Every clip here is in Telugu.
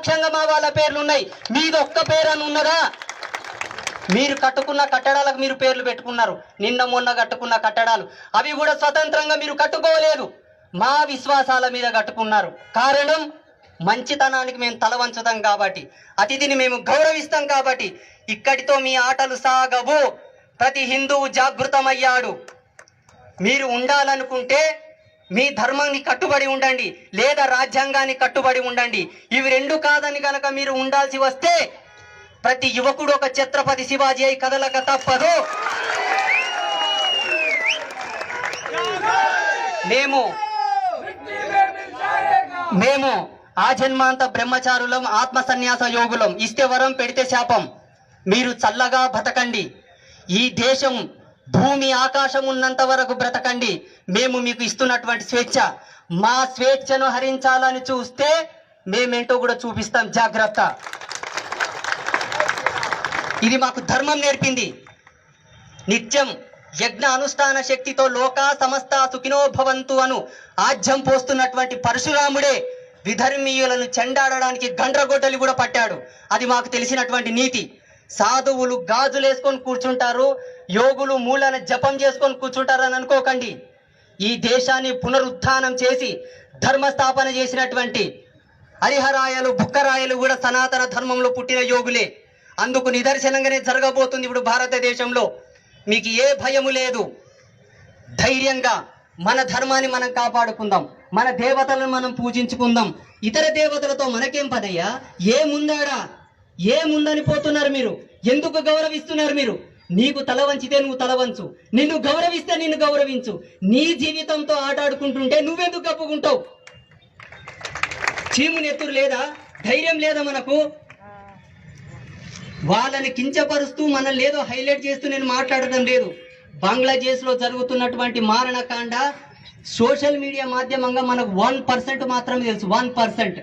ముఖ్యంగా మా వాళ్ళ పేర్లు ఉన్నాయి మీది ఒక్క పేరు అని ఉన్నదా? మీరు కట్టుకున్న కట్టడాలకు మీరు పేర్లు పెట్టుకున్నారు. నిన్న మొన్న కట్టుకున్న కట్టడాలు. అవి కూడా స్వతంత్రంగా మీరు కట్టుకోలేదు. మా విశ్వాసాల మీద కట్టుకున్నారు. కారణం మంచితనానికి మేము తల వంచుతాం కాబట్టి అతిథిని మేము గౌరవిస్తాం కాబట్టి ఇక్కడితో మీ ఆటలు సాగవు. ప్రతి హిందువు జాగృతమయ్యాడు. మీరు ఉండాలనుకుంటే మీ ధర్మాన్ని కట్టుబడి ఉండండి లేదా రాజ్యాంగాన్ని కట్టుబడి ఉండండి. ఇవి రెండు కాదని కనుక మీరు ఉండాల్సి వస్తే ప్రతి యువకుడు ఒక ఛత్రపతి శివాజీ అయి కదలక తప్పదు. మేము మేము ఆ జన్మాంత బ్రహ్మచారులం ఆత్మ సన్యాస యోగులం ఇస్తే వరం పెడితే శాపం. మీరు చల్లగా బతకండి. ఈ దేశం భూమి ఆకాశం ఉన్నంత వరకు బ్రతకండి. మేము మీకు ఇస్తున్నటువంటి స్వేచ్ఛ. మా స్వేచ్ఛను హరించాలని చూస్తే మేమేంటో కూడా చూపిస్తాం. జాగ్రత్త. ఇది మాకు ధర్మం నేర్పింది. నిత్యం యజ్ఞ అనుష్ఠాన శక్తితో లోక సమస్త సుఖినోభవంతు అను ఆజ్యం పోస్తున్నటువంటి పరశురాముడే విధర్మీయులను చెండాడడానికి గండ్రగొడ్డలి కూడా పట్టాడు. అది మాకు తెలిసినటువంటి నీతి. సాధువులు గాజులు వేసుకొని కూర్చుంటారు యోగులు మూలన జపం చేసుకొని కూర్చుంటారని అనుకోకండి. ఈ దేశాన్ని పునరుత్థానం చేసి ధర్మస్థాపన చేసినటువంటి హరిహరాయలు బుక్కరాయలు కూడా సనాతన ధర్మంలో పుట్టిన యోగులే. అందుకు నిదర్శనంగానే జరగబోతుంది ఇప్పుడు భారతదేశంలో. మీకు ఏ భయము లేదు. ధైర్యంగా మన ధర్మాన్ని మనం కాపాడుకుందాం. మన దేవతలను మనం పూజించుకుందాం. ఇతర దేవతలతో మనకేం పదయ్యా ఏ ఏముందని పోతున్నారు మీరు? ఎందుకు గౌరవిస్తున్నారు మీరు? నీకు తల వంచితే నువ్వు తల వంచు. నిన్ను గౌరవిస్తే నిన్ను గౌరవించు. నీ జీవితంతో ఆటాడుకుంటుంటే నువ్వెందుకు కప్పుకుంటావు చీము నెత్తురు లేదా? ధైర్యం లేదా మనకు? వాళ్ళని కించపరుస్తూ మనల్ని ఏదో హైలైట్ చేస్తూ నేను మాట్లాడడం లేదు. బంగ్లాదేశ్లో జరుగుతున్నటువంటి మారణకాండ సోషల్ మీడియా మాధ్యమంగా మనకు వన్ పర్సెంట్ మాత్రమే తెలుసు. One percent.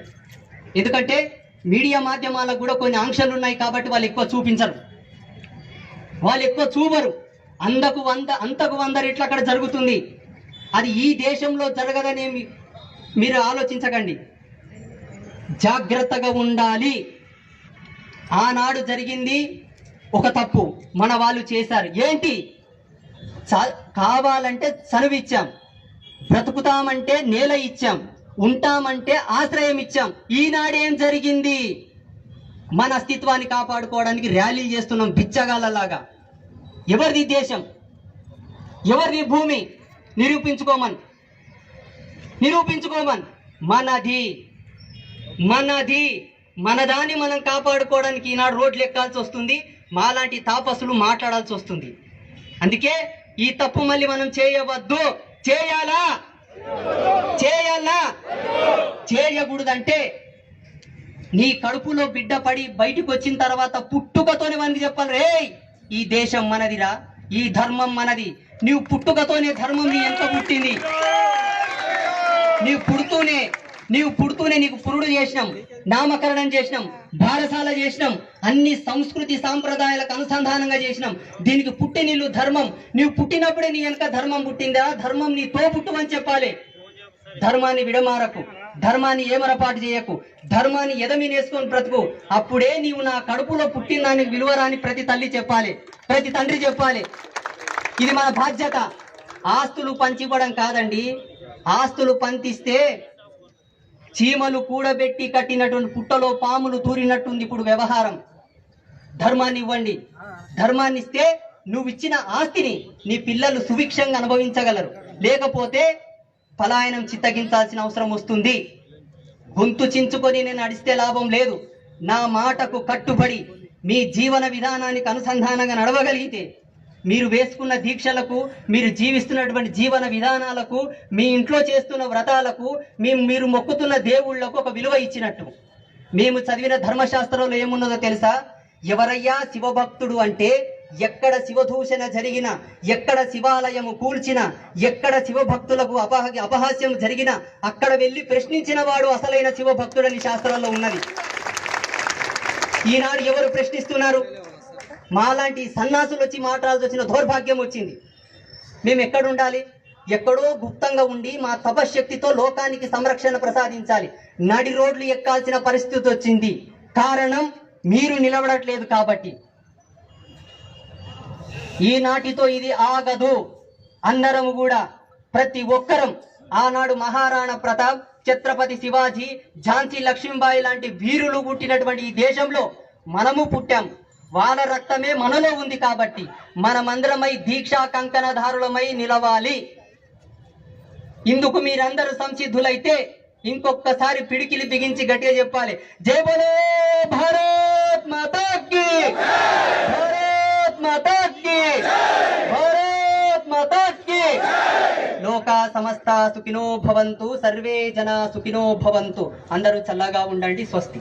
ఎందుకంటే మీడియా మాధ్యమాలకు కూడా కొన్ని ఆంక్షలు ఉన్నాయి కాబట్టి వాళ్ళు ఎక్కువ చూపించరు. వాళ్ళు ఎక్కువ చూపరు. అందకు వంద అంతకు వంద రెట్లు అక్కడ జరుగుతుంది. అది ఈ దేశంలో జరగదని మీరు ఆలోచించకండి. జాగ్రత్తగా ఉండాలి. ఆనాడు జరిగింది ఒక తప్పు. మన వాళ్ళు చేశారు. ఏంటి? చ- కావాలంటే చనువిచ్చాం. బ్రతుకుతామంటే నేల ఇచ్చాం. ఉంటామంటే ఆశ్రయం ఇచ్చాం ఈనాడేం జరిగింది? మన అస్తిత్వాన్ని కాపాడుకోవడానికి ర్యాలీలు చేస్తున్నాం బిచ్చగాళ్ళలాగా. ఎవరిది దేశం? ఎవరిది భూమి? నిరూపించుకోమని. నిరూపించుకోమని. మనది. మనది. మన దాన్ని మనం కాపాడుకోవడానికి ఈనాడు రోడ్లు ఎక్కాల్సి వస్తుంది. మాలాంటి తాపసులు మాట్లాడాల్సి వస్తుంది. అందుకే ఈ తప్పు మళ్ళీ మనం చేయవద్దు. చేయాలా? చేయాలా? చేయకూడదంటే నీ కడుపులో బిడ్డ పడి బయటకు వచ్చిన తర్వాత పుట్టుకతోనే మనకి చెప్పాలి రే ఈ దేశం మనదిరా ఈ ధర్మం మనది. నీవు పుట్టుకతోనే ధర్మం నీ ఎంత పుట్టింది? నీవు పుడుతూనే నీవు పుడుతూనే నీకు పురుడు చేసినాం నామకరణం చేసినాం బారసాల చేసినాం అన్ని సంస్కృతి సాంప్రదాయాలకు అనుసంధానంగా చేసినాం. దీనికి పుట్టినిల్లు ధర్మం. నీవు పుట్టినప్పుడే నీ వెనక ధర్మం పుట్టిందా? ధర్మం నీ తో పుట్టువని చెప్పాలి. ధర్మాన్ని విడమారకు ధర్మాన్ని ఏమరపాటు చేయకు ధర్మాన్ని ఎదమినేసుకొని బ్రతుకు. అప్పుడే నీవు నా కడుపులో పుట్టిన దానికి విలువరాని ప్రతి తల్లి చెప్పాలి ప్రతి తండ్రి చెప్పాలి. ఇది మన బాధ్యత. ఆస్తులు పంచివ్వడం కాదండి. ఆస్తులు పంతిస్తే చీమలు కూడబెట్టి కట్టినటువంటి పుట్టలో పాములు తూరినట్టుంది ఇప్పుడు వ్యవహారం. ధర్మాన్ని ఇవ్వండి. ధర్మాన్ని ఇస్తే నువ్వు ఇచ్చిన ఆస్తిని నీ పిల్లలు సుభిక్షంగా అనుభవించగలరు. లేకపోతే పలాయనం చిత్తగించాల్సిన అవసరం వస్తుంది. గొంతు చించుకొని నేను నడిస్తే లాభం లేదు. నా మాటకు కట్టుబడి మీ జీవన విధానానికి అనుసంధానంగా నడవగలిగితే మీరు వేసుకున్న దీక్షలకు మీరు జీవిస్తున్నటువంటి జీవన విధానాలకు మీ ఇంట్లో చేస్తున్న వ్రతాలకు మీ మీరు మొక్కుతున్న దేవుళ్ళకు ఒక విలువ ఇచ్చినట్టు. మేము చదివిన ధర్మశాస్త్రంలో ఏమున్నదో తెలుసా? ఎవరయ్యా శివభక్తుడు అంటే ఎక్కడ శివదూషణ జరిగిన ఎక్కడ శివాలయము కూల్చిన ఎక్కడ శివభక్తులకు అపహ అపహాస్యం జరిగిన అక్కడ వెళ్ళి ప్రశ్నించిన వాడు అసలైన శివభక్తుడని శాస్త్రంలో ఉన్నది. ఈనాడు ఎవరు ప్రశ్నిస్తున్నారు? మాలాంటి సన్నాసులు వచ్చి మాట్లాడాల్సి వచ్చిన దౌర్భాగ్యం వచ్చింది. మేము ఎక్కడ ఉండాలి ఎక్కడో గుప్తంగా ఉండి మా తపశ్శక్తితో లోకానికి సంరక్షణ ప్రసాదించాలి. నడి రోడ్లు ఎక్కాల్సిన పరిస్థితి వచ్చింది. కారణం మీరు నిలబడట్లేదు కాబట్టి. ఈనాటితో ఇది ఆగదు. అందరము కూడా ప్రతి ఒక్కరం ఆనాడు మహారాణా ప్రతాప్ ఛత్రపతి శివాజీ ఝాన్సీ లక్ష్మీబాయి లాంటి వీరులు పుట్టినటువంటి ఈ దేశంలో మనము పుట్టాం. వాళ్ళ రక్తమే మనలో ఉంది కాబట్టి మనమందరమై దీక్షా కంకణధారులమై నిలవాలి. ఇందుకు మీరందరూ సంసిద్ధులైతే ఇంకొకసారి పిడికిలి బిగించి గట్టిగా చెప్పాలి. జై బలో భారత్ మాతాకి! భారత్ మాతాకి! భారత్ మాతాకి! లోకా సమస్త సుఖినో భవంతు సర్వే జన సుఖినో భవంతు. అందరూ చల్లగా ఉండండి స్వస్తి.